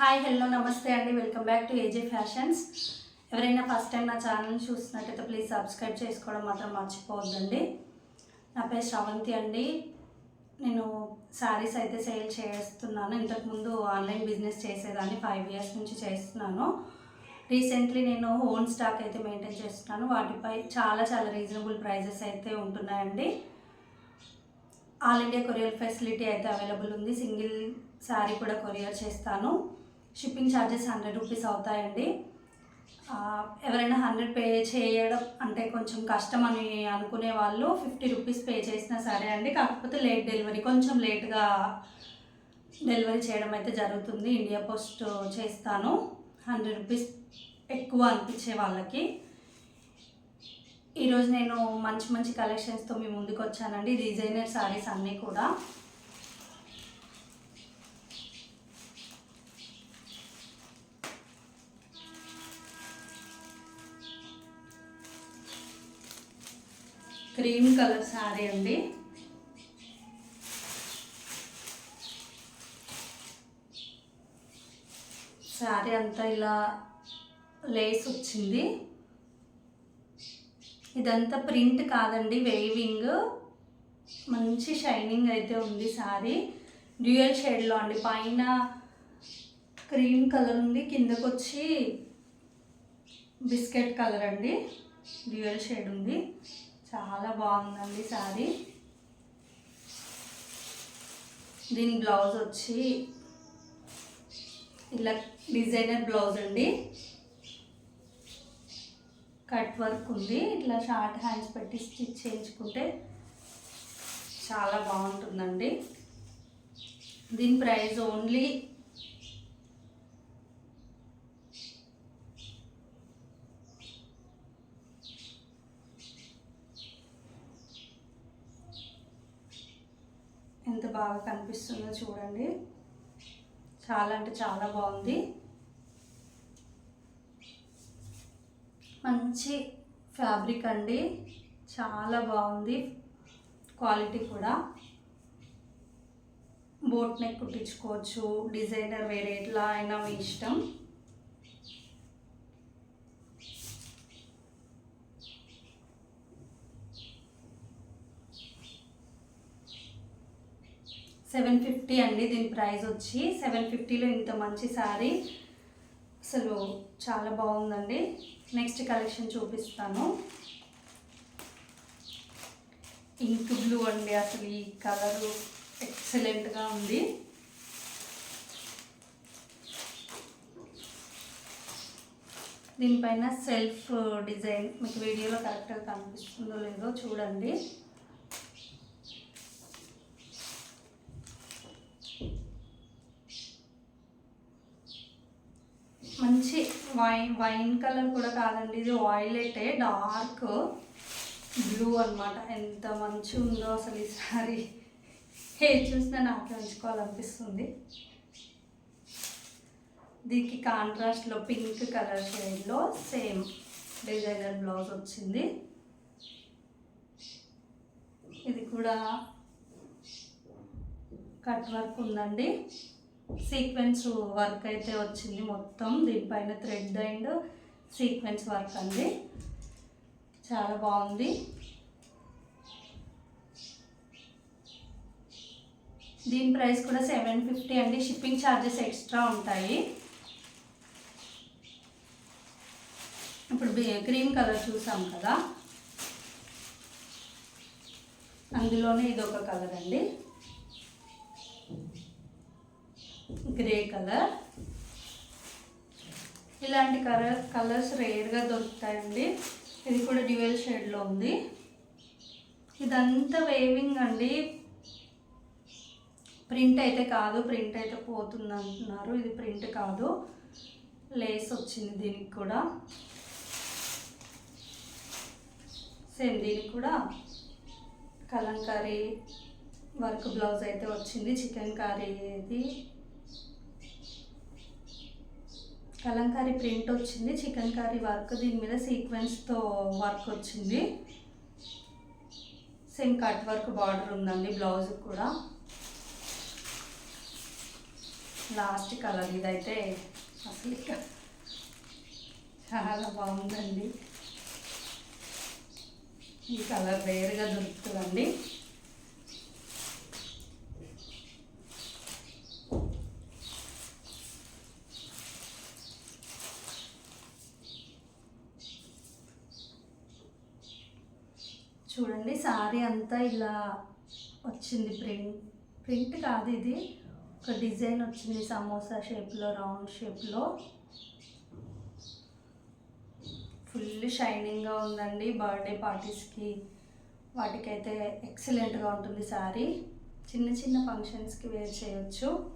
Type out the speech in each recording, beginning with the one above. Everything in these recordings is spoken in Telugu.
హాయ్ హలో నమస్తే అండి. Welcome back to AJ fashions ఎవరైనా ఫస్ట్ టైం నా ఛానల్ చూస్తున్నట్టయితే ప్లీజ్ సబ్స్క్రైబ్ చేసుకోవడం మాత్రం మర్చిపోవద్దండి. నా పేరు శ్రవంతి అండి. నేను శారీస్ అయితే సేల్ చేస్తున్నాను. ఇంతకుముందు ఆన్లైన్ బిజినెస్ చేసేదాన్ని ఫైవ్ ఇయర్స్ నుంచి చేస్తున్నాను. రీసెంట్లీ నేను ఓన్ స్టాక్ అయితే మెయింటైన్ చేస్తున్నాను. వాటిపై చాలా చాలా రీజనబుల్ ప్రైజెస్ అయితే ఉంటున్నాయండి. ఆల్ ఇండియా కొరియర్ ఫెసిలిటీ అయితే అవైలబుల్ ఉంది. సింగిల్ శారీ కూడా కొరియర్ చేస్తాను. షిప్పింగ్ ఛార్జెస్ హండ్రెడ్ రూపీస్ అవుతాయండి. ఎవరైనా హండ్రెడ్ పే చేయడం అంటే కొంచెం కష్టం అని అనుకునే వాళ్ళు ఫిఫ్టీ రూపీస్ పే చేసినా సరే అండి. కాకపోతే లేట్ డెలివరీ కొంచెం లేట్గా డెలివరీ చేయడం అయితే జరుగుతుంది. ఇండియా పోస్ట్ చేస్తాను. హండ్రెడ్ రూపీస్ ఎక్కువ అనిపించే వాళ్ళకి. ఈరోజు నేను మంచి మంచి కలెక్షన్స్తో మీ ముందుకు వచ్చానండి. డిజైనర్ శారీస్ అన్నీ కూడా. క్రీమ్ కలర్ శారీ అండి. శారీ అంతా ఇలా లేస్ వచ్చింది. ఇదంతా ప్రింట్ కాదండి వేవింగ్. మంచి షైనింగ్ అయితే ఉంది శారీ డ్యూయల్ షేడ్లో అండి పైన క్రీమ్ కలర్ ఉంది కిందకు వచ్చి బిస్కెట్ కలర్ అండి. డ్యూయల్ షేడ్ ఉంది. చాలా బాగుందండి శారీ. దీని బ్లౌజ్ వచ్చి ఇలా డిజైనర్ బ్లౌజ్ అండి. కట్ వర్క్ ఉంది. ఇట్లా షార్ట్ హ్యాండ్స్ పెట్టి స్టిచ్ చేయించుకుంటే చాలా బాగుంటుందండి. దీని ప్రైస్ ఓన్లీ ఎంత బాగా కనిపిస్తుందో చూడండి. చాలా అంటే చాలా బాగుంది. మంచి ఫ్యాబ్రిక్ అండి. చాలా బాగుంది. క్వాలిటీ కూడా. Boat neck కుట్టించుకోవచ్చు. డిజైనర్ వేరే ఎట్లా అయినా మీ ఇష్టం. సెవెన్ ఫిఫ్టీ అండి దీని ప్రైస్ వచ్చి సెవెన్ ఫిఫ్టీలో ఇంత మంచి శారీ. అసలు చాలా బాగుందండి. నెక్స్ట్ కలెక్షన్ చూపిస్తాను. ఇంక్ బ్లూ అండి అసలు ఈ కలరు. ఎక్సలెంట్గా ఉంది. దీనిపైన సెల్ఫ్ డిజైన్. మీకు వీడియోలో కరెక్ట్గా కనిపిస్తుందో లేదో చూడండి. మంచి వైన్ వైన్ కలర్ కూడా కాదండి. ఇది వాయిలెటే డార్క్ బ్లూ అన్నమాట. ఎంత మంచి ఉందో అసలు ఈసారి హెయిర్ చూస్తే చూసినా నాకే ఉంచుకోవాలనిపిస్తుంది. దీనికి కాంట్రాస్ట్లో పింక్ కలర్ షేడ్లో సేమ్ డిజైనర్ బ్లౌజ్ వచ్చింది. ఇది కూడా కట్ వర్క్ ఉందండి. సీక్వెన్స్ వర్క్ అయితే వచ్చింది మొత్తం. దీనిపైన థ్రెడ్ అండ్ సీక్వెన్స్ వర్క్ అండి. చాలా బాగుంది. దీని ప్రైస్ కూడా సెవెన్ ఫిఫ్టీ అండి. షిప్పింగ్ ఛార్జెస్ ఎక్స్ట్రా ఉంటాయి. ఇప్పుడు గ్రీన్ కలర్ చూసాం కదా. అందులోనే ఇది ఒక కలర్ అండి. గ్రే కలర్ ఇలాంటి కలర్ కలర్స్ రేర్గా దొరుకుతాయండి. ఇది కూడా డ్యూయల్ షేడ్లో ఉంది. ఇదంతా వేవింగ్ అండి. ప్రింట్ అయితే కాదు ప్రింట్ అయితే పోతుంది అంటున్నారు. ఇది ప్రింట్ కాదు. లేస్ వచ్చింది దీనికి కూడా. సేమ్ దీనికి కూడా. కలంకారీ వర్క్ బ్లౌజ్ అయితే వచ్చింది. చికెన్ కర్రీ ఇది కలంకారీ ప్రింట్ వచ్చింది. చికెన్ కర్రీ వర్క్ దీని మీద సీక్వెన్స్తో వర్క్ వచ్చింది. సేమ్ కట్ వర్క్ బార్డర్ ఉందండి బ్లౌజ్ కూడా. లాస్ట్ కలర్ ఇదైతే అసలు చాలా బాగుందండి. ఈ కలర్ రేర్గా దొరుకుతుందండి. చూడండి సారీ అంతా ఇలా వచ్చింది ప్రింట్. ప్రింట్ కాదు ఇది. ఒక డిజైన్ వచ్చింది సమోసా షేప్లో రౌండ్ షేప్లో. ఫుల్ షైనింగ్గా ఉందండి బర్త్డే పార్టీస్కి. వాటికైతే ఎక్సలెంట్గా ఉంటుంది శారీ చిన్న చిన్న ఫంక్షన్స్కి వేర్ చేయొచ్చు.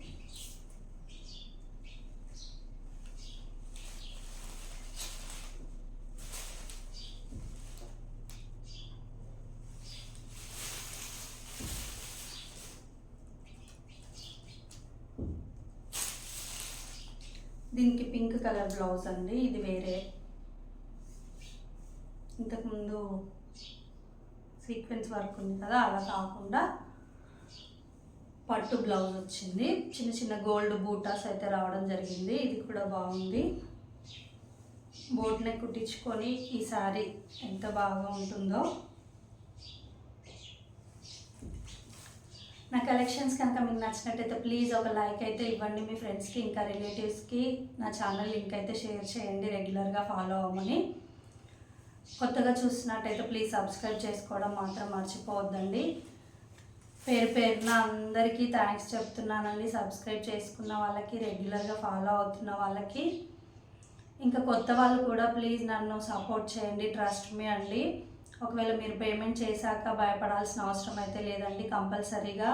దీనికి పింక్ కలర్ బ్లౌజ్ అండి. ఇది వేరే. ఇంతకుముందు సీక్వెన్స్ వర్క్ ఉంది కదా అలా కాకుండా పట్టు బ్లౌజ్ వచ్చింది. చిన్న చిన్న గోల్డ్ బూటాస్ అయితే రావడం జరిగింది. ఇది కూడా బాగుంది. బోట్ నెక్ కుట్టించుకొని ఈ సారీ ఎంత బాగా ఉంటుందో నా కలెక్షన్స్ కనుక మీకు నచ్చినట్టయితే ప్లీజ్ ఒక లైక్ అయితే ఇవ్వండి మీ ఫ్రెండ్స్కి ఇంకా రిలేటివ్స్కి నా ఛానల్ లింక్ అయితే షేర్ చేయండి రెగ్యులర్గా ఫాలో అవ్వమని. కొత్తగా చూసినట్టయితే ప్లీజ్ సబ్స్క్రైబ్ చేసుకోవడం మాత్రం మర్చిపోవద్దండి. పేరు పేరున అందరికీ థ్యాంక్స్ చెప్తున్నానండి. సబ్స్క్రైబ్ చేసుకున్న వాళ్ళకి రెగ్యులర్గా ఫాలో అవుతున్న వాళ్ళకి. ఇంకా కొత్త వాళ్ళు కూడా ప్లీజ్ నన్ను సపోర్ట్ చేయండి ట్రస్ట్ మీ అండి. ఒకవేళ మీరు పేమెంట్ చేశాక భయపడాల్సిన అవసరం అయితే లేదండి కంపల్సరీగా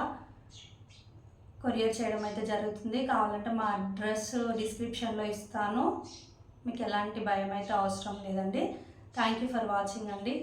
కొరియర్ చేయడం అయితే జరుగుతుంది. కావాలంటే మా అడ్రస్ డిస్క్రిప్షన్లో ఇస్తాను. మీకు ఎలాంటి భయం అయితే అవసరం లేదండి. థ్యాంక్ యూ ఫర్ వాచింగ్ అండి.